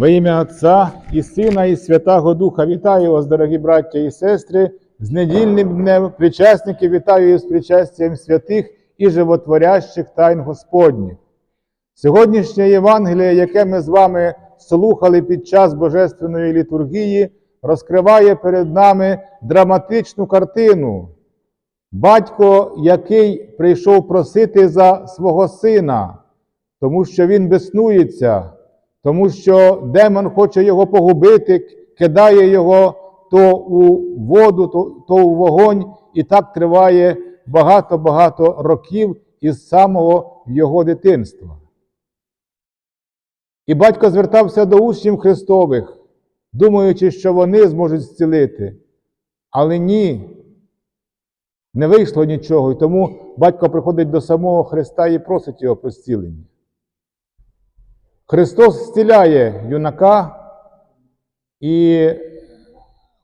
Во ім'я Отця і Сина, і Святого Духа вітаю вас, дорогі браття і сестри, з недільним днем причасників вітаю з причастям святих і животворящих тайн Господніх. Сьогоднішнє Євангеліє, яке ми з вами слухали під час Божественної літургії, розкриває перед нами драматичну картину. Батько, який прийшов просити за свого сина, тому що він беснується, тому що демон хоче його погубити, кидає його то у воду, то, то у вогонь, і так триває багато-багато років із самого його дитинства. І батько звертався до учнів Христових, думаючи, що вони зможуть зцілити. Але ні, не вийшло нічого, і тому батько приходить до самого Христа і просить його про зцілення. Христос зціляє юнака, і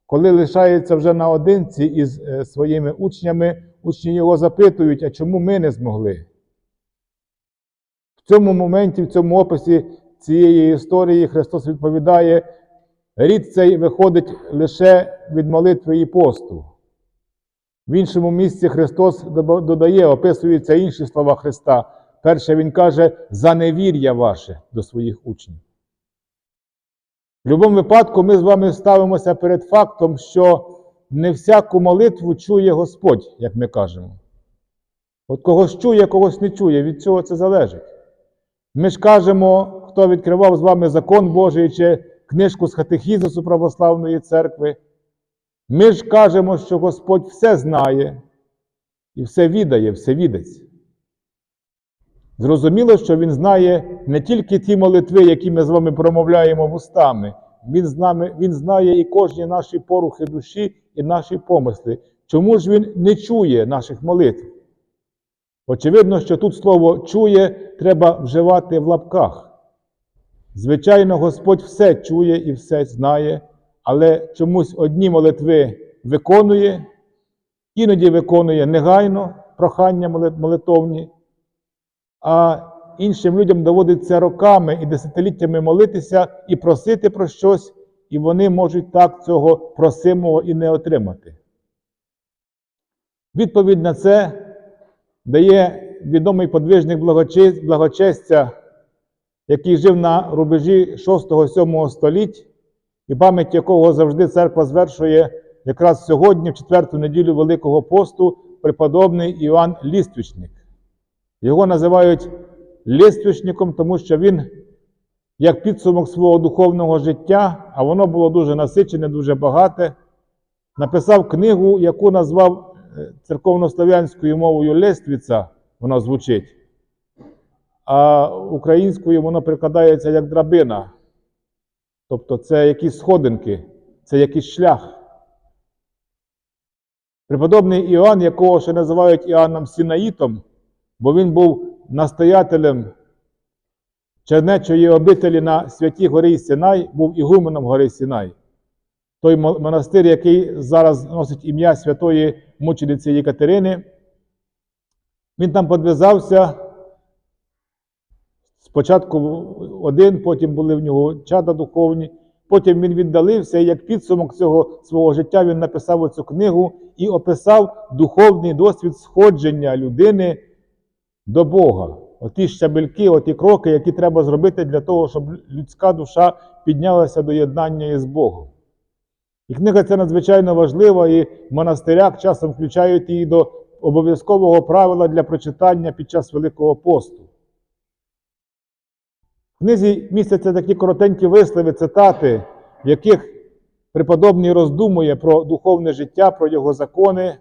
коли лишається вже наодинці із е, своїми учнями, учні його запитують, а чому ми не змогли? В цьому моменті, в цьому описі цієї історії Христос відповідає, рід цей виходить лише від молитви і посту. В іншому місці Христос додає, описуються інші слова Христа. Перше Він каже за невір'я ваше до своїх учнів. В будь-якому випадку ми з вами ставимося перед фактом, що не всяку молитву чує Господь, як ми кажемо. От когось чує, когось не чує, від цього це залежить. Ми ж кажемо, хто відкривав з вами закон Божий чи книжку з Хатехізису Православної церкви. Ми ж кажемо, що Господь все знає і все відає, все відеться. Зрозуміло, що Він знає не тільки ті молитви, які ми з вами промовляємо вустами, Він, з нами, він знає і кожні наші порухи душі і наші помисли. Чому ж Він не чує наших молитв? Очевидно, що тут слово чує треба вживати в лапках. Звичайно, Господь все чує і все знає, але чомусь одні молитви виконує, іноді виконує негайно прохання молитовні, а іншим людям доводиться роками і десятиліттями молитися і просити про щось, і вони можуть так цього просимого і не отримати. Відповідь на це дає відомий подвижник благочестя, який жив на рубежі 6-7 століть, і пам'ять якого завжди церква звершує якраз сьогодні, в четверту неділю Великого посту, преподобний Іоанн Ліствічник. Його називають ліствічником, тому що він, як підсумок свого духовного життя, а воно було дуже насичене, дуже багате, написав книгу, яку назвав церковнослов'янською мовою Лествіця, вона звучить, а українською воно прикладається як драбина. Тобто це якісь сходинки, це якийсь шлях. Преподобний Іоанн, якого ще називають Іоанном Сінаїтом, бо він був настоятелем Чернечої обителі на Святій Горі Сінай, був ігуменом гори Сінай. Той монастир, який зараз носить ім'я святої мучениці Єкатерини. Він там подвизався. Спочатку один, потім були в нього чада духовні, потім він віддалився, і як підсумок цього свого життя він написав оцю книгу і описав духовний досвід сходження людини до Бога. Оті щабельки, оті кроки, які треба зробити для того, щоб людська душа піднялася до єднання із Богом. І книга ця надзвичайно важлива, і в монастирях часом включають її до обов'язкового правила для прочитання під час Великого посту. В книзі містяться такі коротенькі вислови, цитати, в яких преподобний роздумує про духовне життя, про його закони.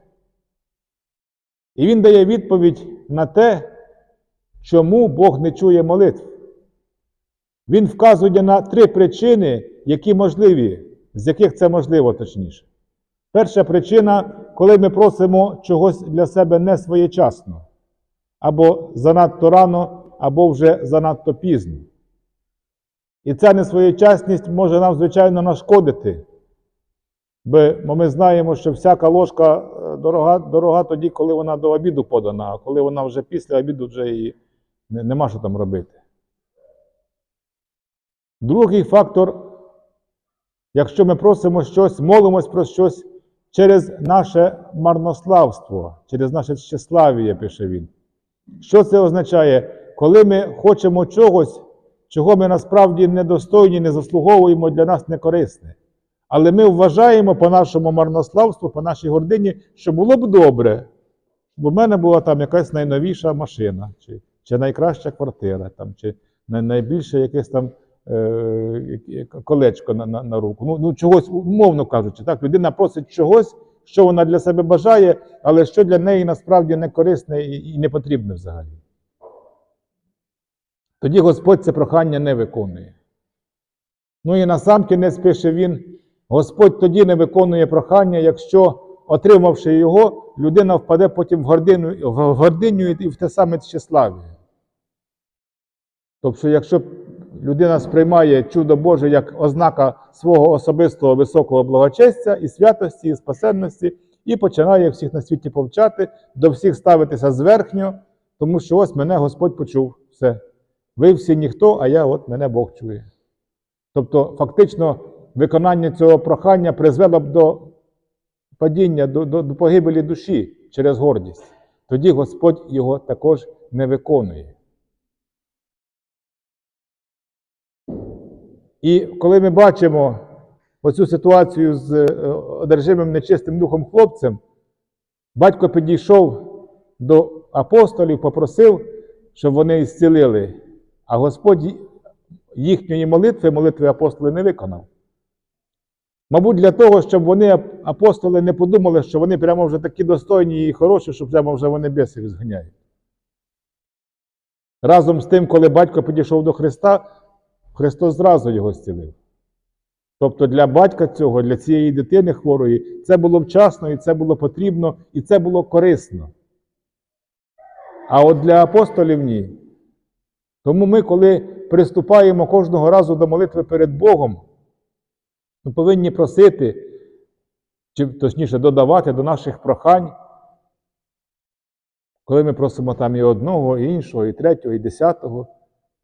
І він дає відповідь на те, чому Бог не чує молитв. Він вказує на три причини, які можливі, з яких це можливо точніше. Перша причина, коли ми просимо чогось для себе не своєчасно, або занадто рано, або вже занадто пізно. І ця несвоєчасність може нам, звичайно, нашкодити. Бо ми знаємо, що всяка ложка дорога дорога тоді, коли вона до обіду подана, а коли вона вже після обіду вже її нема що там робити. Другий фактор, якщо ми просимо щось, молимось про щось через наше марнославство, через наше щеславіє, пише він. Що це означає? Коли ми хочемо чогось, чого ми насправді недостойні, не заслуговуємо для нас не корисне. Але ми вважаємо по нашому марнославству, по нашій гордині, що було б добре, бо в мене була там якась найновіша машина, чи, чи найкраща квартира, там, чи найбільше якесь там е, колечко на, на, на руку. Ну, ну, чогось, умовно кажучи, так, людина просить чогось, що вона для себе бажає, але що для неї насправді не корисне і, і не потрібне взагалі. Тоді Господь це прохання не виконує. Ну і насамкінець пише він: Господь тоді не виконує прохання, якщо, отримавши його, людина впаде потім в гординю, в гординю і в те саме тщеслав'я. Тобто, якщо людина сприймає чудо Боже як ознака свого особистого високого благочестя і святості, і спасенності, і починає всіх на світі повчати, до всіх ставитися зверхньо, тому що ось мене Господь почув. Все. Ви всі ніхто, а я от мене Бог чує. Тобто, фактично, виконання цього прохання призвело б до падіння, до, до, до погибелі душі через гордість. Тоді Господь його також не виконує. І коли ми бачимо оцю ситуацію з е, одержимим нечистим духом хлопцем, батько підійшов до апостолів, попросив, щоб вони зцілили, а Господь їхньої молитви, молитви апостоли не виконав. Мабуть, для того, щоб вони, апостоли, не подумали, що вони прямо вже такі достойні і хороші, що прямо вже вони бісів зганяють. Разом з тим, коли батько підійшов до Христа, Христос зразу його зцілив. Тобто для батька цього, для цієї дитини хворої, це було вчасно, і це було потрібно, і це було корисно. А от для апостолів ні. Тому ми, коли приступаємо кожного разу до молитви перед Богом, ми повинні просити, чи точніше додавати до наших прохань, коли ми просимо там і одного, і іншого, і третього, і десятого,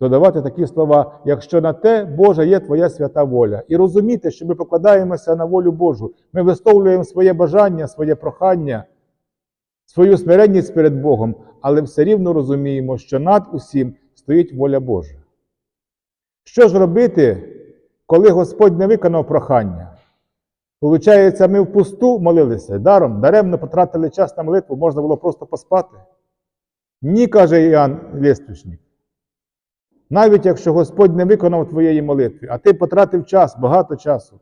додавати такі слова, якщо на те, Боже, є Твоя свята воля. І розуміти, що ми покладаємося на волю Божу. Ми висловлюємо своє бажання, своє прохання, свою смиренність перед Богом, але все рівно розуміємо, що над усім стоїть воля Божа. Що ж робити, коли Господь не виконав прохання? Получається, ми впусту молилися, даром, даремно потратили час на молитву, можна було просто поспати. Ні, каже Іоанн Лєстучник. Навіть якщо Господь не виконав твоєї молитви, а ти потратив час, багато часу,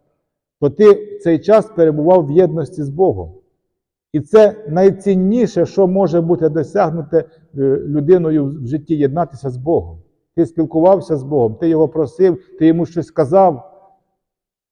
то ти цей час перебував в єдності з Богом. І це найцінніше, що може бути досягнуте е, людиною в житті єднатися з Богом. Ти спілкувався з Богом, ти його просив, ти йому щось сказав.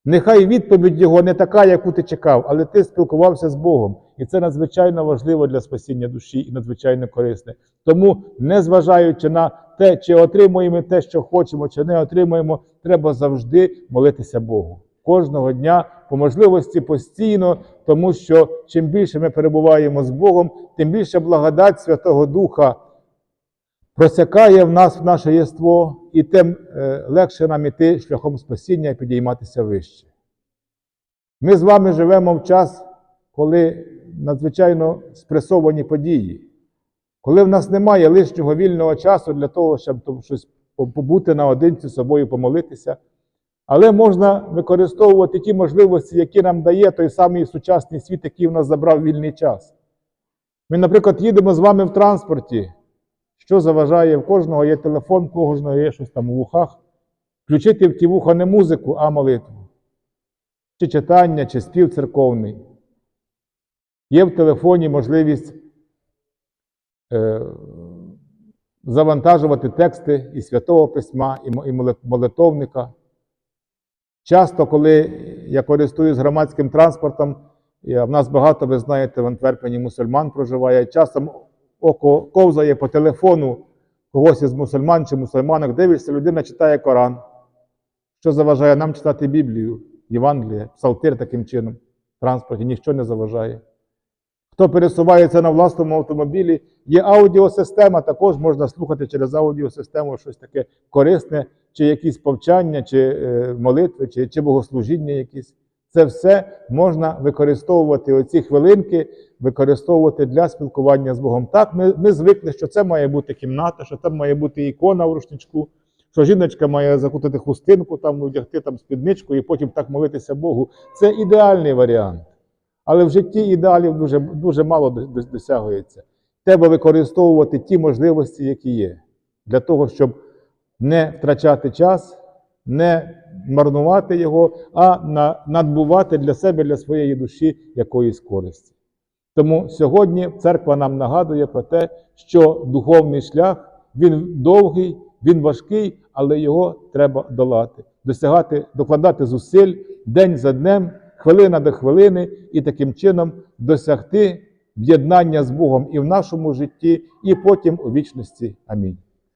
Нехай відповідь його не така, яку ти чекав, але ти спілкувався з Богом. І це надзвичайно важливо для спасіння душі і надзвичайно корисне. Тому, незважаючи на те, чи отримуємо те, що хочемо, чи не отримуємо, треба завжди молитися Богу. Кожного дня, по можливості постійно, тому що чим більше ми перебуваємо з Богом, тим більше благодать Святого Духа просякає в нас в наше єство, і тим е, легше нам іти шляхом спасіння і підійматися вище. Ми з вами живемо в час, коли надзвичайно спресовані події, коли в нас немає лишнього вільного часу для того, щоб щось побути наодинці з собою, помолитися. Але можна використовувати ті можливості, які нам дає той самий сучасний світ, який в нас забрав вільний час. Ми, наприклад, їдемо з вами в транспорті. Що заважає? В кожного є телефон, в кожного є щось там у вухах. Включити в ті вуха не музику, а молитву. Чи читання, чи спів церковний. Є в телефоні можливість завантажувати тексти і Святого Письма, і мо- і молит- молитовника. Часто, коли я користуюсь громадським транспортом, в нас багато, ви знаєте, в Антверпені мусульман проживає, часом око ковзає по телефону когось із мусульман чи мусульманок, дивишся, людина читає Коран. Що заважає нам читати Біблію, Євангеліє, Псалтир таким чином в транспорті, ніщо не заважає. Хто пересувається на власному автомобілі, є аудіосистема, також можна слухати через аудіосистему щось таке корисне, чи якісь повчання, чи е, молитви, чи, чи богослужіння якісь. Це все можна використовувати оці хвилинки, використовувати для спілкування з Богом. Так, ми, ми звикли, що це має бути кімната, що там має бути ікона в рушничку, що жіночка має закутати хустинку, там одягти там спідничку і потім так молитися Богу. Це ідеальний варіант. Але в житті ідеалів дуже, дуже мало дос- дос- досягується. Треба використовувати ті можливості, які є, для того, щоб не втрачати час, не марнувати його, а на, надбувати для себе, для своєї душі якоїсь користі. Тому сьогодні церква нам нагадує про те, що духовний шлях він довгий, він важкий, але його треба долати, досягати, докладати зусиль день за днем, хвилина до хвилини, і таким чином досягти в'єднання з Богом і в нашому житті, і потім у вічності. Амінь.